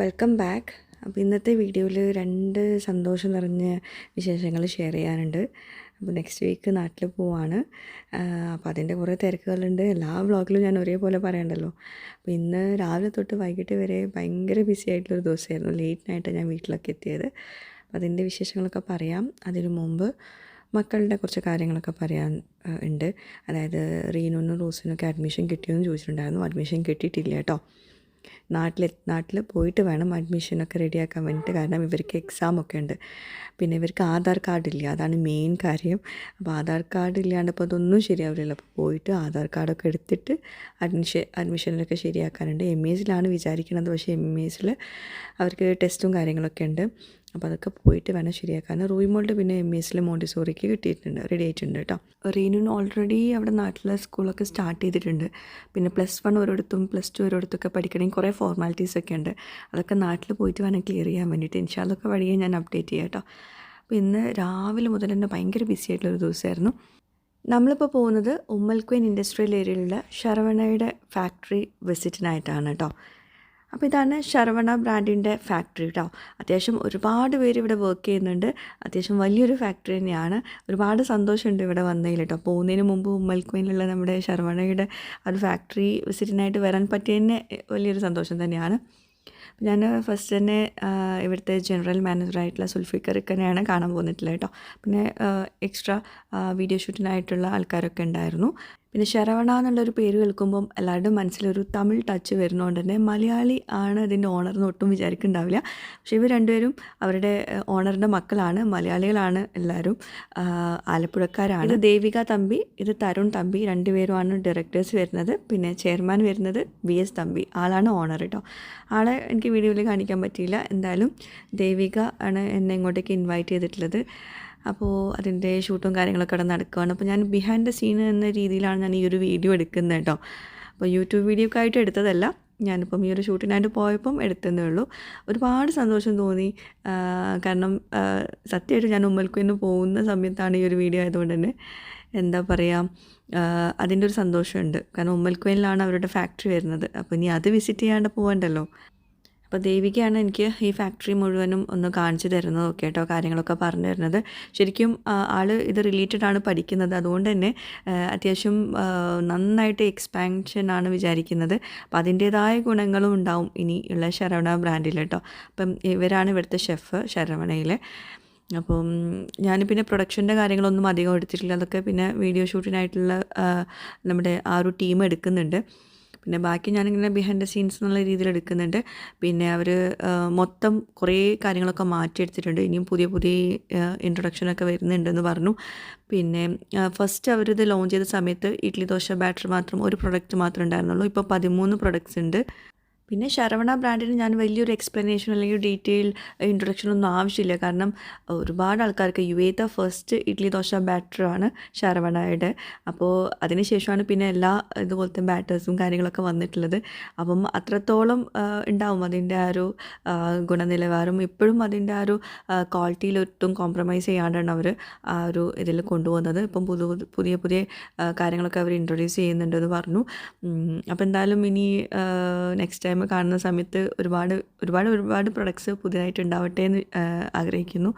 Welcome back അപ്പോൾ ഇന്നത്തെ വീഡിയോയിൽ രണ്ട് സന്തോഷം നിറഞ്ഞ വിശേഷങ്ങൾ ഷെയർ ചെയ്യാനുണ്ട്. അപ്പോൾ നെക്സ്റ്റ് വീക്ക് നാട്ടിൽ പോവാണ്. അപ്പോൾ അതിന്റെ കുറേ തിരക്കുകളുണ്ട്. എല്ലാ വ്ളോഗിലും ഞാൻ ഒരേപോലെ പറയണ്ടല്ലോ. അപ്പോൾ ഇന്ന് രാവിലെ തൊട്ട് വൈകിട്ട് വരെ ഭയങ്കര ബിസി ആയിട്ടുള്ളൊരു ദിവസമായിരുന്നു. ലേറ്റ് നൈറ്റാണ് ഞാൻ വീട്ടിലൊക്കെ എത്തിയത്. അപ്പോൾ അതിന്റെ വിശേഷങ്ങളൊക്കെ പറയാം. അതിനു മുമ്പ് മക്കളുടെ കുറച്ച് കാര്യങ്ങളൊക്കെ പറയാൻ ഉണ്ട്. അതായത് റീനുനും റോസിനൊക്കെ അഡ്മിഷൻ കിട്ടിയെന്ന് ചോദിച്ചിട്ടുണ്ടായിരുന്നു. അഡ്മിഷൻ കിട്ടിയിട്ടില്ല കേട്ടോ. നാട്ടിൽ നാട്ടിൽ പോയിട്ട് വേണം അഡ്മിഷനൊക്കെ റെഡിയാക്കാൻ വേണ്ടിയിട്ട്. കാരണം ഇവർക്ക് എക്സാം ഒക്കെ ഉണ്ട്. പിന്നെ ഇവർക്ക് ആധാർ കാർഡ് ഇല്ല. അതാണ് മെയിൻ കാര്യം. അപ്പോൾ ആധാർ കാർഡ് ഇല്ലാണ്ട് അപ്പോൾ അതൊന്നും ശരിയാവില്ലല്ലോ. അപ്പോൾ പോയിട്ട് ആധാർ കാർഡൊക്കെ എടുത്തിട്ട് അഡ്മിഷൻ അഡ്മിഷനൊക്കെ ശരിയാക്കാനുണ്ട്. എം എസിലാണ് സിലാണ് വിചാരിക്കുന്നത് പക്ഷേ എം എസിൽ അവർക്ക് ടെസ്റ്റും കാര്യങ്ങളൊക്കെ ഉണ്ട്. അപ്പോൾ അതൊക്കെ പോയിട്ട് വേണം ശരിയാക്കാൻ. റൂയിമോളുടെ പിന്നെ എം എസിൽ മോണ്ടിസോറിക്ക് കിട്ടിയിട്ടുണ്ട്. റെഡി ആയിട്ടുണ്ട് കേട്ടോ. റീനുന് ഓൾറെഡി അവിടെ നാട്ടിലെ സ്കൂളൊക്കെ സ്റ്റാർട്ട് ചെയ്തിട്ടുണ്ട്. പിന്നെ പ്ലസ് വൺ ഒരിടത്തും പ്ലസ് ടു ഒരിടത്തൊക്കെ പഠിക്കണമെങ്കിൽ കുറേ ഫോർമാലിറ്റീസ് ഒക്കെ ഉണ്ട്. അതൊക്കെ നാട്ടിൽ പോയിട്ട് വേണം ക്ലിയർ ചെയ്യാൻ വേണ്ടിയിട്ട്. ഇൻഷാല്ലൊക്കെ വഴിയെ ഞാൻ അപ്ഡേറ്റ് ചെയ്യാം കേട്ടോ. അപ്പോൾ ഇന്ന് രാവിലെ മുതൽ തന്നെ ഭയങ്കര ബിസി ആയിട്ടുള്ളൊരു ദിവസമായിരുന്നു. നമ്മളിപ്പോൾ പോകുന്നത് ഉമ്മൽക്വൻ ഇൻഡസ്ട്രിയൽ ഏരിയയിലുള്ള ശരവണയുടെ ഫാക്ടറി വിസിറ്റിനായിട്ടാണ് കേട്ടോ. അപ്പോൾ ഇതാണ് ശർവണ ബ്രാൻഡിന്റെ ഫാക്ടറി കേട്ടോ. അത്യാവശ്യം ഒരുപാട് പേര് ഇവിടെ വർക്ക് ചെയ്യുന്നുണ്ട്. അത്യാവശ്യം വലിയൊരു ഫാക്ടറി തന്നെയാണ്. ഒരുപാട് സന്തോഷമുണ്ട് ഇവിടെ വന്നതിൽ കേട്ടോ. പോകുന്നതിന് മുമ്പ് ഉമ്മൽക്കുവിനുള്ള നമ്മുടെ ശർവണയുടെ ആ ഒരു ഫാക്ടറി വിസിറ്റിനായിട്ട് വരാൻ പറ്റിയതന്നെ വലിയൊരു സന്തോഷം തന്നെയാണ്. ഞാൻ ഫസ്റ്റ് തന്നെ ഇവിടുത്തെ ജനറൽ മാനേജറായിട്ടുള്ള സുൽഫിക്കർ ഇക്കനെയാണ് കാണാൻ പോന്നിട്ടില്ല കേട്ടോ. പിന്നെ എക്സ്ട്രാ വീഡിയോ ഷൂട്ടിനായിട്ടുള്ള ആൾക്കാരൊക്കെ ഉണ്ടായിരുന്നു. പിന്നെ ശരവണ എന്നുള്ളൊരു പേര് കേൾക്കുമ്പം എല്ലാവരുടെയും മനസ്സിലൊരു തമിഴ് ടച്ച് വരുന്നതുകൊണ്ട് തന്നെ മലയാളി ആണ് ഇതിന്റെ ഓണർ എന്ന് ഒട്ടും വിചാരിക്കുന്നുണ്ടാവില്ല പക്ഷേ ഇവർ രണ്ടുപേരും അവരുടെ ഓണറിന്റെ മക്കളാണ് മലയാളികളാണ് എല്ലാവരും ആലപ്പുഴക്കാരാണ്. ദേവിക തമ്പി ഇത് തരുൺ തമ്പി രണ്ടുപേരുമാണ് ഡയറക്ടേഴ്സ് വരുന്നത്. പിന്നെ ചെയർമാൻ വരുന്നത് വി എസ് തമ്പി. ആളാണ് ഓണർ കേട്ടോ ആളെ എനിക്ക് വീഡിയോയിൽ കാണിക്കാൻ പറ്റിയില്ല. എന്തായാലും ദേവിക ആണ് എന്നെ ഇങ്ങോട്ടേക്ക് ഇൻവൈറ്റ് ചെയ്തിട്ടുള്ളത്. അപ്പോൾ അതിന്റെ ഷൂട്ടും കാര്യങ്ങളൊക്കെ അവിടെ നടക്കുകയാണ് അപ്പോൾ ഞാൻ ബിഹൈൻഡ് ദ സീൻ എന്ന രീതിയിലാണ് ഞാൻ ഈ ഒരു വീഡിയോ എടുക്കുന്നത് കേട്ടോ. അപ്പോൾ യൂട്യൂബ് വീഡിയോ ഒക്കെ ആയിട്ട് എടുത്തതല്ല. ഞാനിപ്പം ഈ ഒരു ഷൂട്ടിനായിട്ട് പോയപ്പം എടുത്തതേ ഉള്ളൂ. ഒരുപാട് സന്തോഷം തോന്നി. കാരണം സത്യമായിട്ട് ഞാൻ ഉമ്മൽക്കുന്ന് പോകുന്ന സമയത്താണ് ഈ ഒരു വീഡിയോ ആയതുകൊണ്ട് തന്നെ എന്താ പറയുക അതിന്റെ ഒരു സന്തോഷമുണ്ട്. കാരണം ഉമ്മൽക്കുവനിലാണ് അവരുടെ ഫാക്ടറി വരുന്നത്. അപ്പോൾ ഇനി അത് വിസിറ്റ് ചെയ്യാണ്ട് പോകണ്ടല്ലോ അപ്പോൾ ദേവികയാണ് എനിക്ക് ഈ ഫാക്ടറി മുഴുവനും ഒന്ന് കാണിച്ചു തരുന്നത് ഒക്കെ കേട്ടോ കാര്യങ്ങളൊക്കെ പറഞ്ഞു തരുന്നത്. ശരിക്കും ആൾ ഇത് റിലേറ്റഡ് ആണ് പഠിക്കുന്നത്. അതുകൊണ്ട് തന്നെ അത്യാവശ്യം നന്നായിട്ട് എക്സ്പാൻഷൻ ആണ് വിചാരിക്കുന്നത്. അപ്പം അതിന്റേതായ ഗുണങ്ങളും ഉണ്ടാവും ഇനി ഉള്ള ശരവണ ബ്രാൻഡിൽ കേട്ടോ. അപ്പം ഇവരാണ് ഇവിടുത്തെ ഷെഫ് ശരവണയിലെ. അപ്പം ഞാൻ പിന്നെ പ്രൊഡക്ഷന്റെ കാര്യങ്ങളൊന്നും അധികം എടുത്തിട്ടില്ല. അതൊക്കെ പിന്നെ വീഡിയോ ഷൂട്ടിനായിട്ടുള്ള നമ്മുടെ ആ ഒരു ടീം എടുക്കുന്നുണ്ട്. പിന്നെ ബാക്കി ഞാനിങ്ങനെ ബിഹൈൻഡ് ദ സീൻസ് എന്നുള്ള രീതിയിൽ എടുക്കുന്നുണ്ട്. പിന്നെ അവർ മൊത്തം കുറേ കാര്യങ്ങളൊക്കെ മാറ്റിയെടുത്തിട്ടുണ്ട്. ഇനിയും പുതിയ പുതിയ ഇൻട്രൊഡക്ഷനൊക്കെ വരുന്നുണ്ടെന്ന് പറഞ്ഞു. പിന്നെ ഫസ്റ്റ് അവരിത് ലോഞ്ച് ചെയ്ത സമയത്ത് ഇഡ്ലി ദോശ ബാറ്റർ മാത്രം ഒരു പ്രൊഡക്റ്റ് മാത്രമേ ഉണ്ടായിരുന്നുള്ളൂ. ഇപ്പോൾ പതിമൂന്ന് പ്രൊഡക്ട്സ് ഉണ്ട്. പിന്നെ ശരവണ ബ്രാൻഡിന് ഞാൻ വലിയൊരു എക്സ്പ്ലനേഷൻ അല്ലെങ്കിൽ ഡീറ്റെയിൽ ഇൻട്രൊഡക്ഷൻ ഒന്നും ആവശ്യമില്ല. കാരണം ഒരുപാട് ആൾക്കാർക്ക് യു എത്തെ ഫസ്റ്റ് ഇഡ്ലി ദോശ ബാറ്ററാണ് ശരവണയുടെ. അപ്പോൾ അതിനുശേഷമാണ് പിന്നെ എല്ലാ ഇതുപോലത്തെ ബാറ്റേഴ്സും കാര്യങ്ങളൊക്കെ വന്നിട്ടുള്ളത്. അപ്പം അത്രത്തോളം ഉണ്ടാവും അതിന്റെ ആ ഒരു ഗുണനിലവാരം. ഇപ്പോഴും അതിന്റെ ആ ഒരു ക്വാളിറ്റിയിൽ ഒട്ടും കോംപ്രമൈസ് ചെയ്യാണ്ടാണ് അവർ ആ ഒരു ഇതിൽ കൊണ്ടുപോകുന്നത്. ഇപ്പം പുതു- പുതിയ പുതിയ കാര്യങ്ങളൊക്കെ അവർ ഇൻട്രൊഡ്യൂസ് ചെയ്യുന്നുണ്ടെന്ന് പറഞ്ഞു. അപ്പോൾ എന്തായാലും ഇനി നെക്സ്റ്റ് ടൈം കാണുന്ന സമയത്ത് ഒരുപാട് ഒരുപാട് ഒരുപാട് പ്രൊഡക്ട്സ് പുതിയതായിട്ട് ഉണ്ടാവട്ടെ എന്ന് ആഗ്രഹിക്കുന്നു.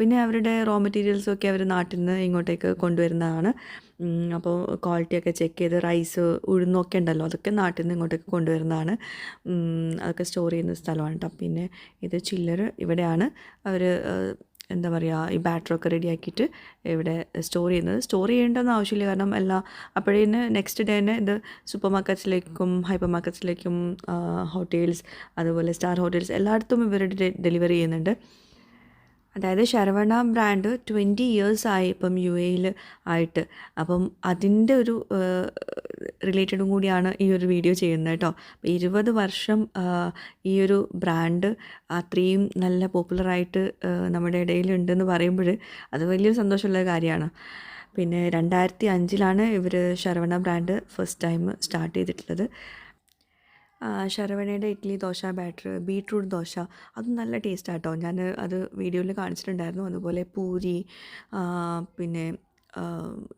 പിന്നെ അവരുടെ റോ മെറ്റീരിയൽസും ഒക്കെ അവർ നാട്ടിൽ നിന്ന് ഇങ്ങോട്ടേക്ക് കൊണ്ടുവരുന്നതാണ്. അപ്പോൾ ക്വാളിറ്റിയൊക്കെ ചെക്ക് ചെയ്ത് റൈസ് ഉഴുന്നൊക്കെ ഉണ്ടല്ലോ അതൊക്കെ നാട്ടിൽ നിന്ന് ഇങ്ങോട്ടേക്ക് കൊണ്ടുവരുന്നതാണ്. അതൊക്കെ സ്റ്റോർ ചെയ്യുന്ന സ്ഥലമാണ് കേട്ടോ പിന്നെ ഇത് ചില്ലർ ഇവിടെയാണ്. അവർ എന്താ പറയുക ഈ ബാറ്ററൊക്കെ റെഡിയാക്കിയിട്ട് ഇവിടെ സ്റ്റോർ ചെയ്യുന്നത്. സ്റ്റോർ ചെയ്യേണ്ടെന്ന് ആവശ്യമില്ല. കാരണം എല്ലാം അപ്പോഴേന് നെക്സ്റ്റ് ഡേ തന്നെ ഇത് സൂപ്പർ മാർക്കറ്റ്സിലേക്കും ഹൈപ്പർ മാർക്കറ്റ്സിലേക്കും ഹോട്ടൽസ് അതുപോലെ സ്റ്റാർ ഹോട്ടൽസ് എല്ലായിടത്തും ഇവർ ഡെലിവറി ചെയ്യുന്നുണ്ട്. അതായത് ശരവണ ബ്രാൻഡ് ട്വന്റി ഇയേഴ്സ് ആയി ഇപ്പം യു എയിൽ ആയിട്ട്. അപ്പം അതിന്റെ ഒരു റിലേറ്റഡും കൂടിയാണ് ഈ ഒരു വീഡിയോ ചെയ്യുന്നത് കേട്ടോ. അപ്പോൾ ഇരുപത് വർഷം ഈ ഒരു ബ്രാൻഡ് അത്രയും നല്ല പോപ്പുലറായിട്ട് നമ്മുടെ ഇടയിലുണ്ടെന്ന് പറയുമ്പോൾ അത് വലിയൊരു സന്തോഷമുള്ള കാര്യമാണ്. പിന്നെ രണ്ടായിരത്തി അഞ്ചിലാണ് ഇവർ Saravana brand first time start ചെയ്തിട്ടുള്ളത്. ശരവണയുടെ ഇഡ്ഡലി ദോശ ബാറ്റർ ബീട്രൂട്ട് ദോശ. അതും നല്ല ടേസ്റ്റ് ആട്ടോ. ഞാൻ അത് വീഡിയോയിൽ കാണിച്ചിട്ടുണ്ടായിരുന്നു. അതുപോലെ പൂരി പിന്നെ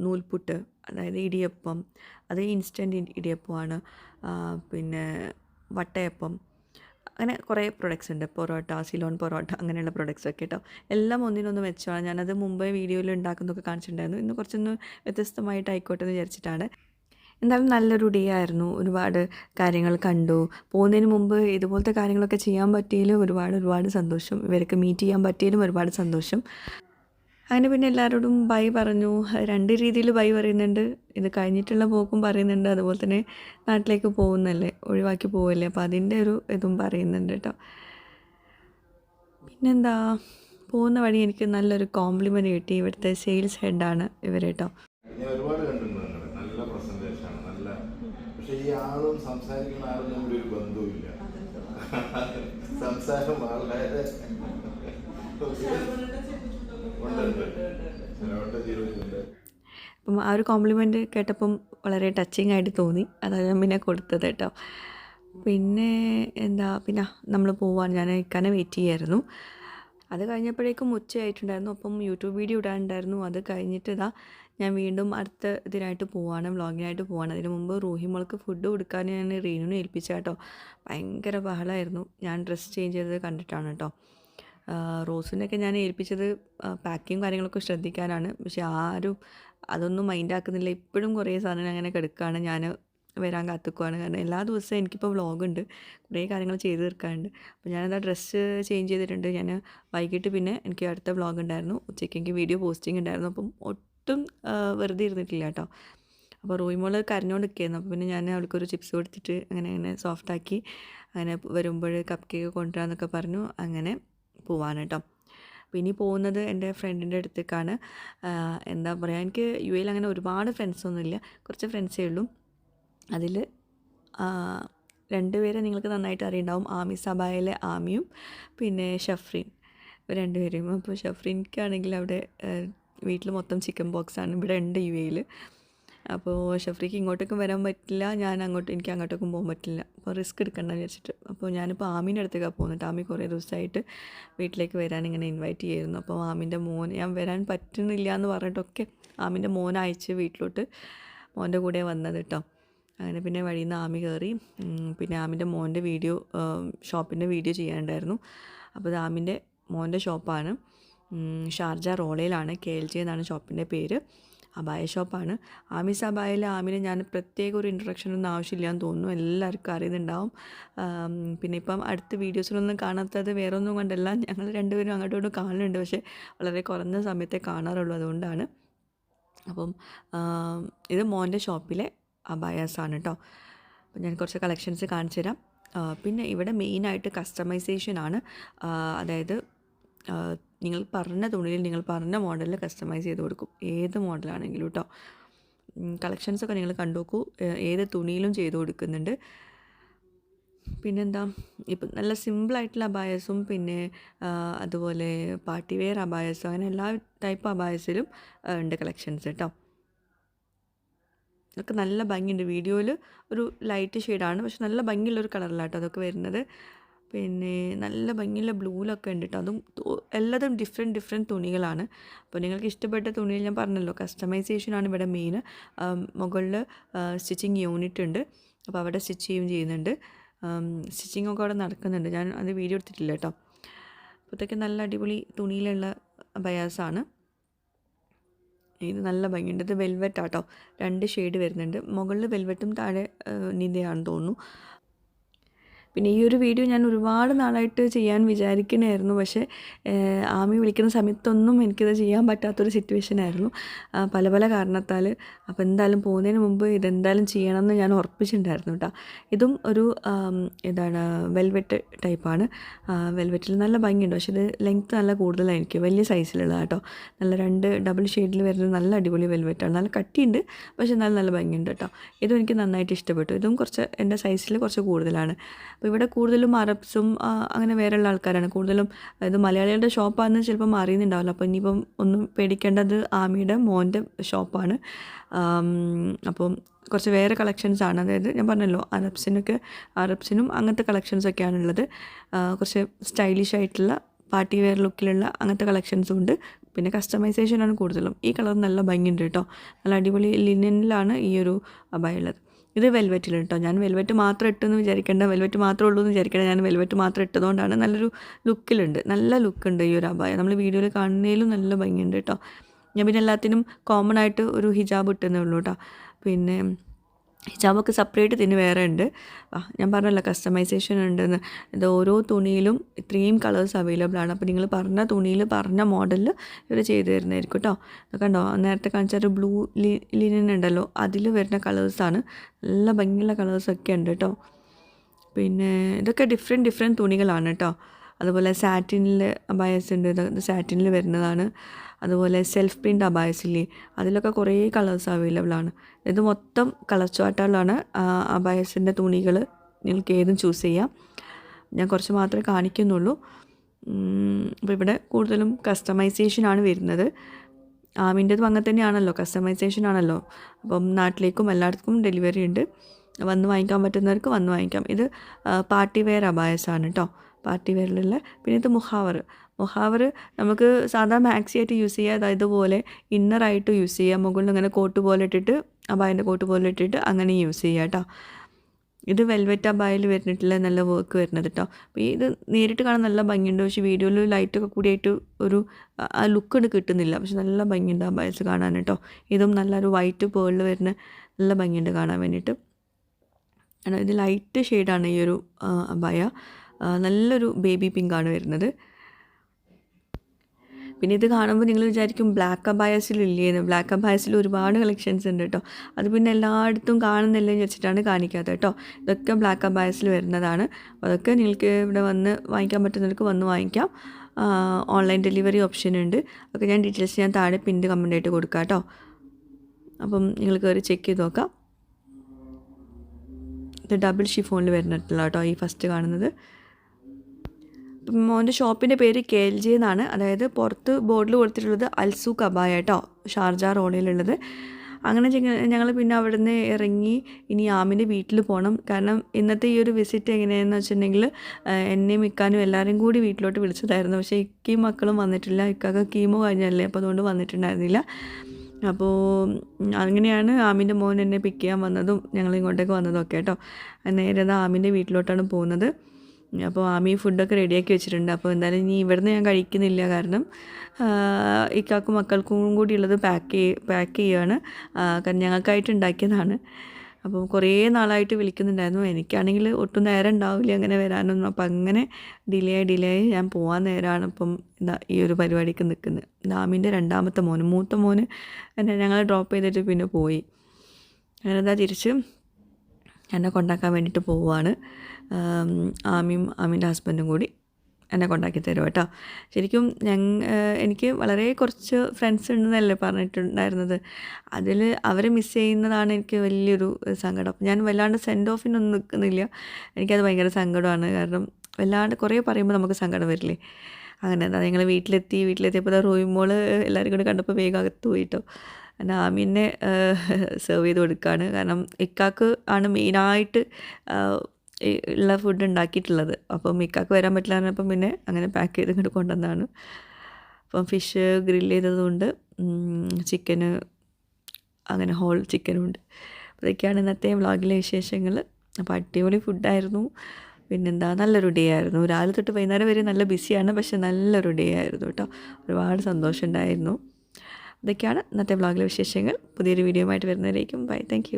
നൂൽപുട്ട് അതായത് ഇടിയപ്പം. അത് ഇൻസ്റ്റന്റ് ഇടിയപ്പമാണ് പിന്നെ വട്ടയപ്പം. അങ്ങനെ കുറേ പ്രൊഡക്ട്സ് ഉണ്ട്. പൊറോട്ട സിലോൺ പൊറോട്ട അങ്ങനെയുള്ള പ്രൊഡക്ട്സ് ഒക്കെ കേട്ടോ എല്ലാം ഒന്നിനൊന്ന് മെച്ചമാണ്. ഞാനത് മുമ്പേ വീഡിയോയിൽ ഉണ്ടാക്കുന്നതൊക്കെ കാണിച്ചിട്ടുണ്ടായിരുന്നു. ഇന്ന് കുറച്ചൊന്ന് വ്യത്യസ്തമായിട്ട് ആയിക്കോട്ടെ എന്ന് വിചാരിച്ചിട്ടാണ്. എന്തായാലും നല്ലൊരു ഡേ ആയിരുന്നു ഒരുപാട് കാര്യങ്ങൾ കണ്ടു. പോകുന്നതിന് മുമ്പ് ഇതുപോലത്തെ കാര്യങ്ങളൊക്കെ ചെയ്യാൻ പറ്റിയതിലും ഒരുപാട് ഒരുപാട് സന്തോഷം. ഇവരൊക്കെ മീറ്റ് ചെയ്യാൻ പറ്റിയതിലും ഒരുപാട് സന്തോഷം. അങ്ങനെ പിന്നെ എല്ലാവരോടും ബൈ പറഞ്ഞു. രണ്ട് രീതിയിൽ ബൈ പറയുന്നുണ്ട്. ഇത് കഴിഞ്ഞിട്ടുള്ള പോക്കും പറയുന്നുണ്ട്. അതുപോലെ തന്നെ നാട്ടിലേക്ക് പോകുന്നല്ലേ ഒഴിവാക്കി പോവല്ലേ. അപ്പോൾ അതിന്റെ ഒരു ഇതും പറയുന്നുണ്ട് കേട്ടോ പിന്നെന്താ പോകുന്ന വഴി എനിക്ക് നല്ലൊരു കോംപ്ലിമെന്റ് കിട്ടി. ഇവിടുത്തെ സെയിൽസ് ഹെഡാണ് ഇവർ കേട്ടോ ഒരുപാട് പക്ഷെ ഈ ആളും സംസാരിക്കുന്ന ആളും തമ്മിൽ ഒരു ബന്ധവുമില്ല. സംസാരം വളരെ അപ്പം ആ ഒരു കോംപ്ലിമെന്റ് കേട്ടപ്പം വളരെ ടച്ചിങ് ആയിട്ട് തോന്നി. അതാണ് ഞാൻ പിന്നെ കൊടുത്തത് കേട്ടോ. പിന്നെ എന്താ പിന്നെ നമ്മൾ പോവാൻ ഞാൻ ഇക്കാനെ വെയിറ്റ് ചെയ്യായിരുന്നു. അത് കഴിഞ്ഞപ്പോഴേക്കും ഉച്ചയായിട്ടുണ്ടായിരുന്നു. അപ്പം യൂട്യൂബ് വീഡിയോ ഇടാനുണ്ടായിരുന്നു. അത് കഴിഞ്ഞിട്ട് ഇതാ ഞാൻ വീണ്ടും അടുത്ത ഇതിനായിട്ട് പോവാണ് വ്ളോഗിനായിട്ട് പോവാണ്. അതിന് മുമ്പ് റൂഹി മോൾക്ക് ഫുഡ് കൊടുക്കാൻ ഞാൻ റീനുവിനെ ഏൽപ്പിച്ച കേട്ടോ ഭയങ്കര ബഹളമായിരുന്നു ഞാൻ ഡ്രസ്സ് ചേഞ്ച് ചെയ്തത് കണ്ടിട്ടാണ് കേട്ടോ റോസിനൊക്കെ ഞാൻ ഏൽപ്പിച്ചത് പാക്കിങ് കാര്യങ്ങളൊക്കെ ശ്രദ്ധിക്കാനാണ്. പക്ഷെ ആരും അതൊന്നും മൈൻഡ് ആക്കുന്നില്ല. ഇപ്പോഴും കുറേ സാധനം അങ്ങനെ കിടക്കുകയാണ് ഞാൻ വരാൻ കാത്തുക്കുവാണ്. കാരണം എല്ലാ ദിവസവും എനിക്കിപ്പോൾ വ്ളോഗുണ്ട്. കുറേ കാര്യങ്ങൾ ചെയ്ത് തീർക്കാറുണ്ട് അപ്പോൾ ഞാനെന്താ ഡ്രസ്സ് ചേഞ്ച് ചെയ്തിട്ടുണ്ട്. ഞാൻ വൈകിട്ട് പിന്നെ എനിക്ക് അടുത്ത വ്ളോഗ് ഉണ്ടായിരുന്നു. ഉച്ചയ്ക്ക് എനിക്ക് വീഡിയോ പോസ്റ്റിംഗ് ഉണ്ടായിരുന്നു. അപ്പം ഒട്ടും വെറുതെ ഇരുന്നിട്ടില്ല കേട്ടോ. അപ്പോൾ റൂയിമോൾ കരഞ്ഞുകൊണ്ട് നിൽക്കുകയായിരുന്നു അപ്പോൾ പിന്നെ ഞാൻ അവൾക്കൊരു ചിപ്സ് കൊടുത്തിട്ട് അങ്ങനെ അങ്ങനെ സോഫ്റ്റാക്കി അങ്ങനെ വരുമ്പോൾ കപ്പ് കേക്ക് കൊണ്ടുവരാമെന്നൊക്കെ പറഞ്ഞു. അങ്ങനെ പോവാണ് കേട്ടോ. അപ്പോൾ ഇനി പോകുന്നത് എന്റെ ഫ്രണ്ടിന്റെ അടുത്തേക്കാണ്. എന്താ പറയുക എനിക്ക് യു എയിൽ അങ്ങനെ ഒരുപാട് ഫ്രണ്ട്സൊന്നുമില്ല കുറച്ച് ഫ്രണ്ട്സേ ഉള്ളൂ. അതിൽ രണ്ടുപേരെ നിങ്ങൾക്ക് നന്നായിട്ട് അറിയുണ്ടാവും. ആമി സബായിലെ ആമിയും പിന്നെ ഷഫ്രീൻ. രണ്ടുപേരും അപ്പോൾ ഷഫ്രീൻക്കാണെങ്കിൽ അവിടെ വീട്ടിൽ മൊത്തം ചിക്കൻ ബോക്സ് ആണ്. ഇവിടെ ഉണ്ട് യു എയിൽ. അപ്പോൾ ഷഫ്രിക്ക് ഇങ്ങോട്ടേക്കും വരാൻ പറ്റില്ല. ഞാൻ അങ്ങോട്ട് എനിക്ക് അങ്ങോട്ടേക്കും പോകാൻ പറ്റില്ല. അപ്പോൾ റിസ്ക് എടുക്കണ്ട വിചാരിച്ചിട്ട്. അപ്പോൾ ഞാനിപ്പോൾ ആമീന്റെ അടുത്തേക്കാണ് പോകുന്നത്. ആമി കുറേ ദിവസമായിട്ട് വീട്ടിലേക്ക് വരാൻ ഇങ്ങനെ ഇൻവൈറ്റ് ചെയ്യായിരുന്നു അപ്പോൾ ആമിന്റെ മോൻ ഞാൻ വരാൻ പറ്റുന്നില്ല എന്ന് പറഞ്ഞിട്ടൊക്കെ ആമിന്റെ മോൻ അയച്ച് വീട്ടിലോട്ട് മോന്റെ കൂടെ വന്നത് കേട്ടോ. അങ്ങനെ പിന്നെ വഴിയിൽ നിന്ന് ആമി കയറി പിന്നെ ആമിന്റെ മോന്റെ വീഡിയോ ഷോപ്പിന്റെ വീഡിയോ ചെയ്യാനുണ്ടായിരുന്നു. അപ്പോൾ ഇത് ആമിന്റെ മോന്റെ ഷോപ്പാണ്. ഷാർജ റോളയിലാണ് കെ എൽ ജി എന്നാണ് ഷോപ്പിന്റെ പേര്. അബായ ഷോപ്പാണ്. ആമിസ് അബായയിൽ ആമിനെ ഞാൻ പ്രത്യേക ഒരു ഇൻട്രൊഡക്ഷൻ ഒന്നും ആവശ്യമില്ല എന്ന് തോന്നുന്നു. എല്ലാവർക്കും അറിയുന്നുണ്ടാവും. പിന്നെ ഇപ്പം അടുത്ത വീഡിയോസിലൊന്നും കാണാത്തത് വേറെ ഒന്നും കൊണ്ടല്ല. ഞങ്ങൾ രണ്ടുപേരും അങ്ങോട്ടും ഇങ്ങോട്ടും കാണുന്നുണ്ട് പക്ഷേ വളരെ കുറഞ്ഞ സമയത്തെ കാണാറുള്ളൂ അതുകൊണ്ടാണ്. അപ്പം ഇത് മോന്റെ ഷോപ്പിലെ അബായാസാണ് കേട്ടോ അപ്പം ഞാൻ കുറച്ച് കളക്ഷൻസ് കാണിച്ചു തരാം പിന്നെ ഇവിടെ മെയിനായിട്ട് കസ്റ്റമൈസേഷൻ ആണ്. അതായത് നിങ്ങൾ പറഞ്ഞ തുണിയിൽ നിങ്ങൾ പറഞ്ഞ മോഡലിൽ കസ്റ്റമൈസ് ചെയ്ത് കൊടുക്കും. ഏത് മോഡലാണെങ്കിലും കേട്ടോ കളക്ഷൻസൊക്കെ നിങ്ങൾ കണ്ടു നോക്കൂ ഏത് തുണിയിലും ചെയ്ത് കൊടുക്കുന്നുണ്ട്. പിന്നെന്താ? ഇപ്പം നല്ല സിമ്പിളായിട്ടുള്ള അബായസും പിന്നെ അതുപോലെ പാർട്ടി വെയർ അബായസും അങ്ങനെ എല്ലാ ടൈപ്പ് അബായസിലും ഉണ്ട് കളക്ഷൻസ് കേട്ടോ അതൊക്കെ നല്ല ഭംഗിയുണ്ട്. വീഡിയോയിൽ ഒരു ലൈറ്റ് ഷെയ്ഡാണ് പക്ഷെ നല്ല ഭംഗിയുള്ള ഒരു കളറിലാട്ടോ അതൊക്കെ വരുന്നത്. പിന്നെ നല്ല ഭംഗിയുള്ള ബ്ലൂലൊക്കെ ഉണ്ട് കേട്ടോ അതും എല്ലാതും ഡിഫറെന്റ് ഡിഫറെന്റ് തുണികളാണ്. അപ്പോൾ നിങ്ങൾക്ക് ഇഷ്ടപ്പെട്ട തുണിയിൽ ഞാൻ പറഞ്ഞല്ലോ. കസ്റ്റമൈസേഷനാണ് ഇവിടെ മെയിൻ മുകളിൽ സ്റ്റിച്ചിങ് യൂണിറ്റ് ഉണ്ട്. അപ്പോൾ അവിടെ സ്റ്റിച്ച് ചെയ്യുകയും ചെയ്യുന്നുണ്ട്. സ്റ്റിച്ചിങ് ഒക്കെ അവിടെ നടക്കുന്നുണ്ട്. ഞാൻ അത് വീഡിയോ എടുത്തിട്ടില്ല കേട്ടോ. അപ്പോഴത്തേക്ക് നല്ല അടിപൊളി തുണിയിലുള്ള ബയാസാണ് ഇത് നല്ല ഭംഗിയുണ്ട്. ഇത് വെൽവെറ്റ് ആട്ടോ. രണ്ട് ഷെയ്ഡ് വരുന്നുണ്ട്. മുകളിൽ വെൽവെറ്റും താഴെ നിതയാണെന്ന് തോന്നുന്നു. പിന്നെ ഈ ഒരു വീഡിയോ ഞാൻ ഒരുപാട് നാളായിട്ട് ചെയ്യാൻ വിചാരിക്കണമായിരുന്നു പക്ഷേ ആമി വിളിക്കുന്ന സമയത്തൊന്നും എനിക്കിത് ചെയ്യാൻ പറ്റാത്തൊരു സിറ്റുവേഷൻ ആയിരുന്നു. പല പല കാരണത്താൽ അപ്പോൾ എന്തായാലും പോകുന്നതിന് മുമ്പ് ഇതെന്തായാലും ചെയ്യണമെന്ന് ഞാൻ ഉറപ്പിച്ചിട്ടുണ്ടായിരുന്നു കേട്ടോ ഇതും ഒരു ഇതാണ് വെൽവെറ്റ് ടൈപ്പാണ് വെൽവെറ്റിൽ നല്ല ഭംഗിയുണ്ട്. പക്ഷേ ഇത് ലെങ്ത്ത് നല്ല കൂടുതലായിരിക്കും. വലിയ സൈസിലുള്ള കേട്ടോ നല്ല രണ്ട് ഡബിൾ ഷെയ്ഡിൽ വരുന്ന നല്ല അടിപൊളി വെൽവെറ്റാണ് നല്ല കട്ടിയുണ്ട് പക്ഷേ നല്ല നല്ല ഭംഗിയുണ്ട് കേട്ടോ ഇതും എനിക്ക് നന്നായിട്ട് ഇഷ്ടപ്പെട്ടു. ഇതും കുറച്ച് എന്റെ സൈസിൽ കുറച്ച് കൂടുതലാണ്. അപ്പോൾ ഇവിടെ കൂടുതലും അറബ്സും അങ്ങനെ വേറെയുള്ള ആൾക്കാരാണ്. കൂടുതലും അതായത് മലയാളികളുടെ ഷോപ്പാണെന്ന് ചിലപ്പം അറിയുന്നുണ്ടാവില്ല. അപ്പോൾ ഇനിയിപ്പം ഒന്നും പേടിക്കേണ്ടത് ആമിയുടെ മോന്റെ ഷോപ്പാണ്. അപ്പോൾ അപ്പം കുറച്ച് വേറെ കളക്ഷൻസ് ആണ്. അതായത് ഞാൻ പറഞ്ഞല്ലോ അറബ്സിനൊക്കെ അറബ്സിനും അങ്ങനത്തെ കളക്ഷൻസ് ഒക്കെയാണ് ഉള്ളത്. കുറച്ച് സ്റ്റൈലിഷ് ആയിട്ടുള്ള പാർട്ടി വെയർ ലുക്കിലുള്ള അങ്ങനത്തെ കളക്ഷൻസും ഉണ്ട്. പിന്നെ കസ്റ്റമൈസേഷനാണ് കൂടുതലും. ഈ കളർ നല്ല ഭംഗിയുണ്ട് കേട്ടോ. നല്ല അടിപൊളി ലിനനിലാണ് ഈ ഒരു അബായ ഉള്ളത്. ഇത് വെൽവെറ്റിൽ കേട്ടോ. ഞാൻ വെൽവെറ്റ് മാത്രം ഇട്ടെന്ന് വിചാരിക്കേണ്ട. വെൽവെറ്റ് മാത്രമേ ഉള്ളൂ എന്ന് വിചാരിക്കേണ്ട. ഞാൻ വെൽവെറ്റ് മാത്രം ഇട്ടതുകൊണ്ടാണ് നല്ലൊരു ലുക്കിലുണ്ട്. നല്ല ലുക്കുണ്ട് ഈ ഒരു അബായ നമ്മൾ വീഡിയോയിൽ കാണുന്നതിലും നല്ല ഭംഗിയുണ്ട് കേട്ടോ. ഞാൻ പിന്നെ എല്ലാത്തിനും കോമൺ ആയിട്ട് ഒരു ഹിജാബ് ഇട്ടെന്നേ ഉള്ളൂ കേട്ടോ. പിന്നെ ഹിജാബൊക്കെ സെപ്പറേറ്റ് തന്നെ വേറെ ഉണ്ട്. ഞാൻ പറഞ്ഞല്ലോ കസ്റ്റമൈസേഷൻ ഉണ്ടെന്ന്. ഇത് ഓരോ തുണിയിലും ഇത്രയും കളേഴ്സ് അവൈലബിൾ ആണ്. അപ്പോൾ നിങ്ങൾ പറഞ്ഞ തുണിയിൽ പറഞ്ഞ മോഡലിൽ ഇവർ ചെയ്ത് തരുന്നതായിരിക്കും കേട്ടോ. കണ്ടോ? നേരത്തെ കാണിച്ച ഒരു ബ്ലൂ ലിനൻ ഉണ്ടല്ലോ. അതിൽ വരുന്ന കളേഴ്സാണ് നല്ല ഭംഗിയുള്ള കളേഴ്സൊക്കെ ഉണ്ട് കേട്ടോ. പിന്നെ ഇതൊക്കെ ഡിഫറെന്റ് ഡിഫറെന്റ് തുണികളാണ് കേട്ടോ. അതുപോലെ സാറ്റിനിൽ അബായസ് ഉണ്ട് സാറ്റിനിൽ വരുന്നതാണ്. അതുപോലെ സെൽഫ് പ്രിന്റ് അബായസില്ലേ അതിലൊക്കെ കുറേ കളേഴ്സ് അവൈലബിൾ ആണ്. ഇത് മൊത്തം കളർ ചാർട്ടുകളാണ് അബായസിന്റെ തുണികൾ നിങ്ങൾക്ക് ഏതും ചൂസ് ചെയ്യാം. ഞാൻ കുറച്ച് മാത്രമേ കാണിക്കുന്നുള്ളൂ. അപ്പോൾ ഇവിടെ കൂടുതലും കസ്റ്റമൈസേഷൻ ആണ് വരുന്നത്. ആമിന്റെതും അങ്ങനെ തന്നെയാണല്ലോ കസ്റ്റമൈസേഷൻ ആണല്ലോ. അപ്പം നാട്ടിലേക്കും എല്ലായിടത്തും ഡെലിവറി ഉണ്ട്. വന്ന് വാങ്ങിക്കാൻ പറ്റുന്നവർക്ക് വന്ന് വാങ്ങിക്കാം. ഇത് പാർട്ടി വെയർ അബായസാണ് കേട്ടോ പാർട്ടി വെയറിലുള്ള പിന്നെ ഇത് മുഹാവർ. മുഹാവർ നമുക്ക് സാധാ മാക്സി ആയിട്ട് യൂസ് ചെയ്യുക അതായത് ഇതുപോലെ ഇന്നറായിട്ട് യൂസ് ചെയ്യുക മുകളിൽ ഇങ്ങനെ കോട്ട് പോലെ ഇട്ടിട്ട് അബായന്റെ കോട്ട് പോലെ ഇട്ടിട്ട് അങ്ങനെ യൂസ് ചെയ്യുക കേട്ടോ ഇത് വെൽവെറ്റ് അബായിൽ വരുന്നിട്ടുള്ള നല്ല വർക്ക് വരുന്നത് കേട്ടോ അപ്പോൾ ഇത് നേരിട്ട് കാണാൻ നല്ല ഭംഗിയുണ്ട്. പക്ഷേ വീഡിയോയിൽ ലൈറ്റൊക്കെ കൂടിയായിട്ട് ഒരു ആ ലുക്ക് കിട്ടുന്നില്ല. പക്ഷെ നല്ല ഭംഗിയുണ്ട് അബായസ് കാണാൻ കേട്ടോ ഇതും നല്ലൊരു വൈറ്റ് പേളിൽ വരുന്ന നല്ല ഭംഗിയുണ്ട് കാണാൻ വേണ്ടിയിട്ട്. ഇത് ലൈറ്റ് ഷെയ്ഡാണ് ഈ ഒരു അബായ നല്ലൊരു ബേബി പിങ്കാണ് വരുന്നത്. പിന്നെ ഇത് കാണുമ്പോൾ നിങ്ങൾ വിചാരിക്കും ബ്ലാക്ക് അബായസിലില്ലേന്ന് ബ്ലാക്ക് അബായസിൽ ഒരുപാട് കളക്ഷൻസ് ഉണ്ട് കേട്ടോ അത് പിന്നെ എല്ലായിടത്തും കാണുന്നില്ല വെച്ചിട്ടാണ് കാണിക്കാത്തത് കേട്ടോ ഇതൊക്കെ ബ്ലാക്ക് അബായസിൽ വരുന്നതാണ്. അതൊക്കെ നിങ്ങൾക്ക് ഇവിടെ വന്ന് വാങ്ങിക്കാൻ പറ്റുന്നവർക്ക് വന്ന് വാങ്ങിക്കാം. ഓൺലൈൻ ഡെലിവറി ഓപ്ഷൻ ഉണ്ട്. അതൊക്കെ ഞാൻ ഡീറ്റെയിൽസ് ഞാൻ താഴെ പിന്റെ കമന്റ് ആയിട്ട് കൊടുക്കാം കേട്ടോ അപ്പം നിങ്ങൾ കയറി ചെക്ക് ചെയ്ത് നോക്കാം. ഇത് ഡബിൾ ഷിഫോണിൽ വരുന്നിട്ടുള്ള കേട്ടോ ഈ ഫസ്റ്റ് കാണുന്നത്. മോന്റെ ഷോപ്പിന്റെ പേര് കെ എൽ ജി എന്നാണ്. അതായത് പുറത്ത് ബോർഡിൽ കൊടുത്തിട്ടുള്ളത് അൽസു കബായ കേട്ടോ ഷാർജ റോഡിലുള്ളത്. അങ്ങനെ ഞങ്ങൾ പിന്നെ അവിടെ നിന്ന് ഇറങ്ങി ഇനി ആമിന്റെ വീട്ടിൽ പോകണം കാരണം ഇന്നത്തെ ഈ ഒരു വിസിറ്റ് എങ്ങനെയാണെന്ന് വെച്ചിട്ടുണ്ടെങ്കിൽ എന്നെ ഇക്കാനും എല്ലാവരും കൂടി വീട്ടിലോട്ട് വിളിച്ചതായിരുന്നു. പക്ഷേ ഇക്കയും മക്കളും വന്നിട്ടില്ല. ഇക്കൊക്കെ കീമോ കഴിഞ്ഞല്ലേ അപ്പോൾ അതുകൊണ്ട് വന്നിട്ടുണ്ടായിരുന്നില്ല. അപ്പോൾ അങ്ങനെയാണ് ആമിന്റെ മോൻ എന്നെ പിക്ക് ചെയ്യാൻ വന്നതും ഞങ്ങൾ ഇങ്ങോട്ടേക്ക് വന്നതും ഒക്കെ കേട്ടോ നേരെ ആമിന്റെ വീട്ടിലോട്ടാണ് പോകുന്നത്. അപ്പോൾ ആമി ഫുഡൊക്കെ റെഡിയാക്കി വെച്ചിട്ടുണ്ട്. അപ്പോൾ എന്തായാലും ഇനി ഇവിടുന്ന് ഞാൻ കഴിക്കുന്നില്ല കാരണം ഇക്കാക്കും മക്കൾക്കും കൂടി ഉള്ളത് പാക്ക് പാക്ക് ചെയ്യുകയാണ് കാരണം ഞങ്ങൾക്കായിട്ട് ഉണ്ടാക്കിയതാണ്. അപ്പം കുറേ നാളായിട്ട് വിളിക്കുന്നുണ്ടായിരുന്നു. എനിക്കാണെങ്കിൽ ഒട്ടും നേരം ഉണ്ടാവില്ല അങ്ങനെ വരാനൊന്നും. അപ്പം അങ്ങനെ ഡിലേ ആയി ഡിലേ ആയി ഞാൻ പോകാൻ നേരമാണ് ഇപ്പം ഇതാ ഈ ഒരു പരിപാടിക്ക് നിൽക്കുന്നത്. ദാമിന്റെ രണ്ടാമത്തെ മോന്. മൂത്ത മോന് എന്നെ ഞങ്ങൾ ഡ്രോപ്പ് ചെയ്തിട്ട് പിന്നെ പോയി. അങ്ങനെ എന്താ തിരിച്ച് എന്നെ കൊണ്ടാക്കാൻ വേണ്ടിയിട്ട് പോവുകയാണ് ആമിയും ആമിന്റെ ഹസ്ബൻഡും കൂടി എന്നെ കൊണ്ടാക്കി തരും കേട്ടോ. ശരിക്കും ഞങ്ങ എനിക്ക് വളരെ കുറച്ച് ഫ്രണ്ട്സ് ഉണ്ടെന്നല്ലേ പറഞ്ഞിട്ടുണ്ടായിരുന്നത്. അതിൽ അവരെ മിസ് ചെയ്യുന്നതാണ് എനിക്ക് വലിയൊരു സങ്കടം. ഞാൻ വല്ലാണ്ട് സെൻഡ് ഓഫിനൊന്നും നിൽക്കുന്നില്ല എനിക്കത് ഭയങ്കര സങ്കടമാണ്. കാരണം വല്ലാണ്ട് കുറേ പറയുമ്പോൾ നമുക്ക് സങ്കടം വരില്ലേ? അങ്ങനെ എന്താ ഞങ്ങൾ വീട്ടിലെത്തി വീട്ടിലെത്തിയപ്പോൾ റോയുമ്പോൾ എല്ലാവരും കൂടി കണ്ടപ്പോൾ വേഗം അകത്ത് പോയിട്ടോ ആമീനെ സെർവ് ചെയ്ത് കൊടുക്കുകയാണ് കാരണം ഇക്കാക്ക് ആണ് മെയിനായിട്ട് ഉള്ള ഫുഡ് ഉണ്ടാക്കിയിട്ടുള്ളത്. അപ്പം മിക്കാക്ക് വരാൻ പറ്റില്ല പറഞ്ഞപ്പം പിന്നെ അങ്ങനെ പാക്ക് ചെയ്ത് ഇങ്ങോട്ട് കൊണ്ടുവന്നതാണ്. അപ്പം ഫിഷ് ഗ്രില്ല് ചെയ്തതുകൊണ്ട് ചിക്കന് അങ്ങനെ ഹോൾ ചിക്കനും ഉണ്ട്. അതൊക്കെയാണ് ഇന്നത്തെ വ്ളോഗിലെ വിശേഷങ്ങൾ. അപ്പോൾ അടിപൊളി ഫുഡായിരുന്നു പിന്നെന്താ നല്ലൊരു ഡേ ആയിരുന്നു. രാവിലെ തൊട്ട് വൈകുന്നേരം വരെ നല്ല ബിസിയാണ് പക്ഷെ നല്ലൊരു ഡേ ആയിരുന്നു കേട്ടോ. ഒരുപാട് സന്തോഷം ഉണ്ടായിരുന്നു. ഇതൊക്കെയാണ് ഇന്നത്തെ വ്ളോഗിലെ വിശേഷങ്ങൾ. പുതിയൊരു വീഡിയോ ആയിട്ട് വരുന്നവരേക്കും. Bye thank